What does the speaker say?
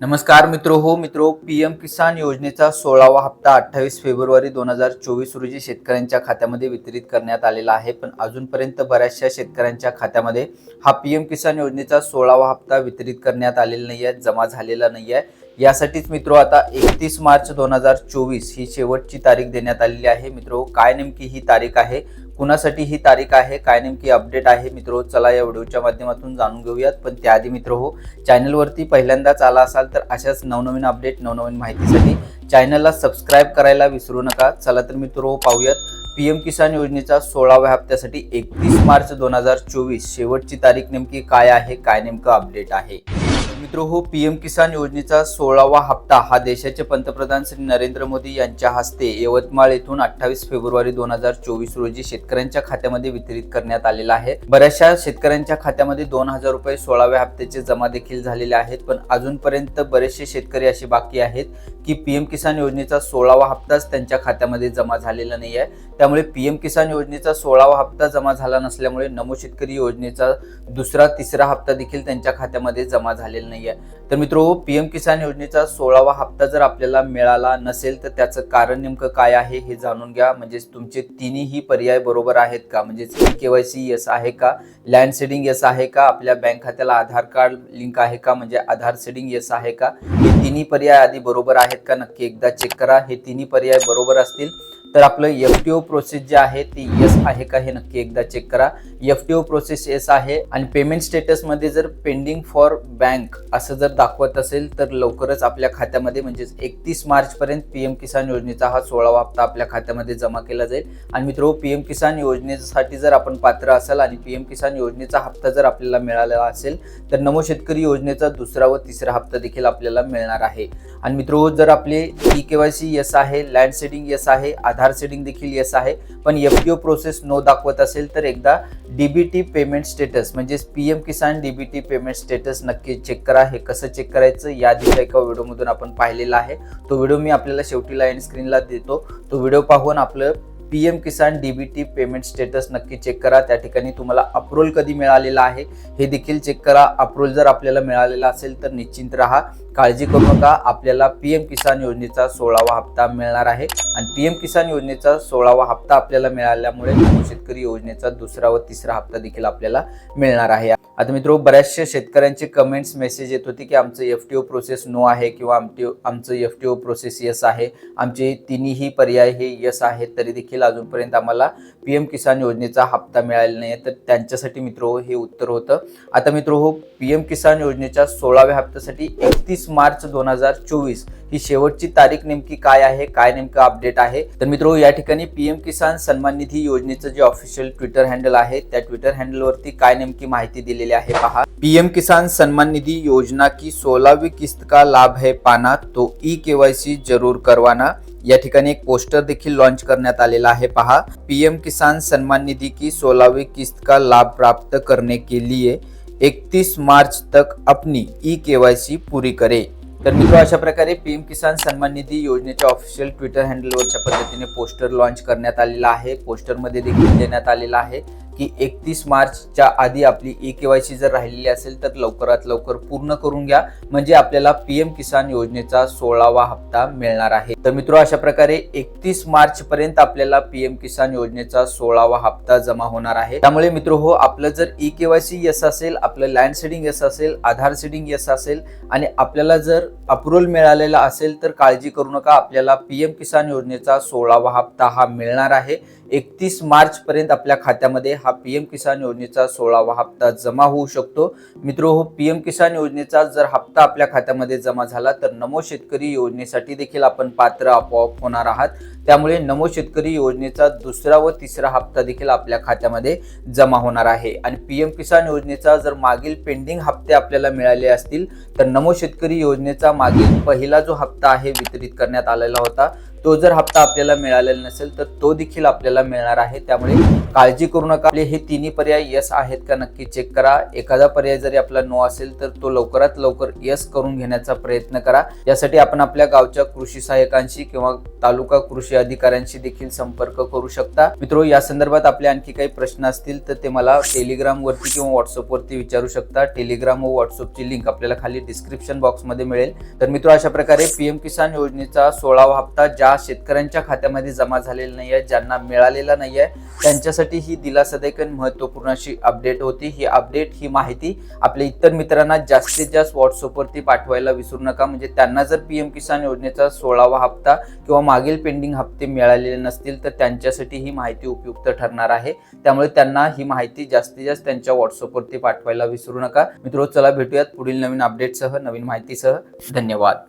नमस्कार मित्र हो मित्रो पी एम किसान योजनेचा सोळावा हप्ता अठ्ठावीस फेब्रुवारी दोन हजार चोवीस रोजी शेतकऱ्यांच्या खात्यामध्ये वितरित करण्यात आलेला आहे. पण अजूनपर्यंत बऱ्याचशा शेतकऱ्यांच्या खात्यामध्ये हा पी एम किसान योजनेचा सोळावा हप्ता वितरित करण्यात आलेला नाही आहे जमा झालेला नाही आहे यासाठीच मित्रो आता एकतीस मार्च दोन हजार चोवीस ही शेवटची तारीख देण्यात आलेली आहे. मित्रो काय नेमकी ही तारीख आहे? कुणासाठी ही तारीख आहे? काय नेमकी अपडेट आहे? मित्रो चला या व्हिडिओच्या माध्यमातून जाणून घेऊयात. पण त्याआधी मित्र हो चॅनलवरती पहिल्यांदाच आला असाल तर अशाच नवनवीन अपडेट नवनवीन माहितीसाठी चॅनलला सबस्क्राईब करायला विसरू नका. चला तर मित्र पाहूयात. पी एम किसान योजनेचा सोळाव्या हप्त्यासाठी एकतीस मार्च दोन हजार चोवीस शेवटची तारीख नेमकी काय आहे? काय नेमकं अपडेट आहे? मित्र हो पी एम किसान योजनेचा सोळावा हप्ता हा देशाचे पंतप्रधान श्री नरेंद्र मोदी यांच्या हस्ते यवतमाळ येथून अठ्ठावीस फेब्रुवारी दोन हजार चोवीस रोजी शेतकऱ्यांच्या खात्यामध्ये वितरित करण्यात आलेला आहे. बऱ्याचशा शेतकऱ्यांच्या खात्यामध्ये दोन हजार रुपये सोळाव्या हप्त्याचे जमा देखील झालेले आहेत पण अजूनपर्यंत बरेचसे शेतकरी असे बाकी आहेत की पी एम किसान योजनेचा सोळावा हप्ताच त्यांच्या खात्यामध्ये जमा झालेला नाही आहे. त्यामुळे पी एम किसान योजनेचा सोळावा हप्ता जमा झाला नसल्यामुळे नमो शेतकरी योजनेचा दुसरा तिसरा हप्ता देखील त्यांच्या खात्यामध्ये जमा झालेला नाही आहे तर मित्रो पीएम किसान योजनेचा सोळावा हप्ता जर आपल्याला मिळाला नसेल तर त्याचं कारण नेमकं काय आहे हे जाणून घ्या. म्हणजे तुमचे तिन्ही पर्याय बरोबर आहेत का? म्हणजे केवायसी यस आहे का? लँड सेडिंग यस आहे का? आपल्या बँक खात्याला आधार कार्ड लिंक आहे का? म्हणजे आधार सेडिंग यस आहे का? तिन्ही पर्याय आधी बरोबर आहेत का नक्की एकदा चेक करा. हे तिन्ही पर्याय बरोबर असतील तर आपलं एफ टी ओ प्रोसेस जे आहे ती येस आहे का हे नक्की एकदा चेक करा. F T O process yes आहे आणि पेमेंट स्टेटसमध्ये जर पेंडिंग फॉर बँक असं जर दाखवत असेल तर लवकरच आपल्या खात्यामध्ये म्हणजेच एकतीस मार्चपर्यंत पी एम किसान योजनेचा हा सोळावा हप्ता आपल्या खात्यामध्ये जमा केला जाईल. आणि मित्रो पी एम किसान योजनेसाठी जर आपण पात्र असाल आणि पी एम किसान योजनेचा हप्ता जर आपल्याला मिळालेला असेल तर नमो शेतकरी योजनेचा दुसरा व तिसरा हप्ता देखील आपल्याला मिळणार आहे. आणि मित्रो जर आपले e K Y C yes आहे लँड सेडिंग यस आहे आधार सेडिंग देखील यस आहे पण F T O process no दाखवत असेल तर एकदा D B T payment status म्हणजेच P M Kisan DBT payment status नक्की चेक करा. हे कसं चेक करायचं या आधीच्या एका व्हिडिओमधून आपण पाहिलेला आहे. तो व्हिडिओ मी आपल्याला शेवटीला एंड स्क्रीनला देतो. तो व्हिडिओ पाहून आपलं P M Kisan T payment status नक्की चेक करा. त्या ठिकाणी तुम्हाला अप्रूवल कधी मिळालेला आहे हे देखील चेक करा. अप्रूव्हल जर आपल्याला मिळालेला असेल तर निश्चिंत राहा. काळजी करू नका. आपल्याला पी एम किसान योजनेचा सोळावा हप्ता मिळणार आहे. आणि पी एम किसान योजनेचा सोळावा हप्ता आपल्याला मिळाल्यामुळे शेतकरी योजनेचा दुसरा व तिसरा हप्ता देखील आपल्याला मिळणार आहे. आता मित्रो बऱ्याचशा शेतकऱ्यांचे कमेंट्स मेसेज येत होते की आमचं F T O process no आहे किंवा आमटी आमचं F T O process yes आहे. आमचे तिन्ही पर्याय हे यस आहेत तरी देखील अजूनपर्यंत आम्हाला पी एम किसान योजनेचा हप्ता मिळालेला नाही तर त्यांच्यासाठी मित्रो हे उत्तर होतं. आता मित्रो हो पी एम किसान योजनेच्या सोळाव्या हप्त्यासाठी एकतीस मार्च दोन हजार चोवीस. ही शेवटची तारीख नेमकी काय आहे काय नेमकं अपडेट आहे? तर मित्रो या ठिकाणी पीएम किसान सन्मान निधी योजनेचं जे ऑफिशियल ट्विटर हँडल आहे त्या ट्विटर हँडलवरती काय नेमकी माहिती दिलेली आहे पहा. पीएम किसान सन्मान निधी योजना की सोलावी किस्त का लाभ है पाना तो ई केवायसी जरूर करवाना. या ठिकाणी एक पोस्टर देखील लॉन्च करण्यात आलेला आहे पहा. पीएम किसान सन्मान निधी की सोलावी किस्त का लाभ प्राप्त करने के लिए 31 मार्च तक अपनी ई केवायसी पूरी करे। तर मित्र अशा प्रकारे पीएम किसान सन्मान निधी योजनेच्या ऑफिशियल ट्विटर हँडलवरच्या पद्धतीने पोस्टर लॉन्च करण्यात आलेला आहे. पोस्टरमध्ये देखील देण्यात आलेला आहे. की एकतीस मार्चच्या आधी आपली ई केवायसी जर राहिलेली असेल तर लवकरात लवकर पूर्ण करून घ्या. म्हणजे आपल्याला पीएम किसान योजनेचा सोळावा हप्ता मिळणार आहे. तर मित्र अशा प्रकारे एकतीस मार्च पर्यंत आपल्याला पीएम किसान योजनेचा सोळावा हप्ता जमा होणार आहे. त्यामुळे मित्र हो आपलं जर ई केवायसी यस असेल आपलं लँड सेडिंग यस असेल आधार सेडिंग यस असेल आणि आपल्याला जर अप्रुव्हल मिळालेला असेल तर काळजी करू नका. आपल्याला पीएम किसान योजनेचा सोळावा हप्ता हा मिळणार आहे. एकतीस मार्च पर्यंत आपल्या खात्यामध्ये हा पी एम किसान योजनेचा सोळावा हप्ता जमा होऊ शकतो. मित्रो हो पी एम किसान योजनेचा जर हप्ता आपल्या खात्यामध्ये जमा झाला तर नमो शेतकरी योजनेसाठी देखील आपण पात्र आपोआप होणार आहात. त्यामुळे नमो शेतकरी योजनेचा दुसरा व तिसरा हप्ता देखील आपल्या खात्यामध्ये जमा होणार आहे. आणि पी एम किसान योजनेचा जर मागील पेंडिंग हप्ते आपल्याला मिळाले असतील तर नमो शेतकरी योजनेचा मागील पहिला जो हप्ता आहे वितरित करण्यात आलेला होता तो जर हप्ता आपल्याला मिळालेला नसेल तर तो देखील आपल्याला मिळणार आहे. त्यामुळे काळजी करू नका. आपले हे तिन्ही पर्याय यस आहेत का नक्की चेक करा. एखादा पर्याय जरी आपला नो असेल तर तो लवकरात लवकर यस करून घेण्याचा प्रयत्न करा. यासाठी आपण आपल्या गावच्या कृषी सहाय्यकांशी किंवा तालुका कृषी अधिकाऱ्यांशी देखील संपर्क करू शकता. मित्रो या संदर्भात आपले आणखी काही प्रश्न असतील तर ते मला टेलिग्राम वरती किंवा व्हॉट्सअप वरती विचारू शकता. टेलिग्राम व व्हॉट्सअपची लिंक आपल्याला खाली डिस्क्रिप्शन बॉक्समध्ये मिळेल. तर मित्र अशा प्रकारे पीएम किसान योजनेचा सोळावा हप्ता ज्या शेतकऱ्यांच्या खात्यामध्ये जमा झालेला नाही आहे ज्यांना मिळालेला नाही आहे त्यांच्यासाठी ही दिलासादायक आणि महत्त्वपूर्ण अशी अपडेट होती. ही अपडेट ही माहिती आपल्या इतर मित्रांना जास्तीत जास्त व्हॉट्सअपवरती पाठवायला विसरू नका. म्हणजे त्यांना जर पीएम किसान योजनेचा सोळावा हप्ता किंवा मागील पेंडिंग हप्ते मिळालेले नसतील तर त्यांच्यासाठी ही माहिती उपयुक्त ठरणार आहे. त्यामुळे त्यांना ही माहिती जास्तीत जास्त त्यांच्या व्हॉट्सअपवरती पाठवायला विसरू नका. मित्रो चला भेटूयात पुढील नवीन अपडेटसह नवीन माहितीसह. धन्यवाद.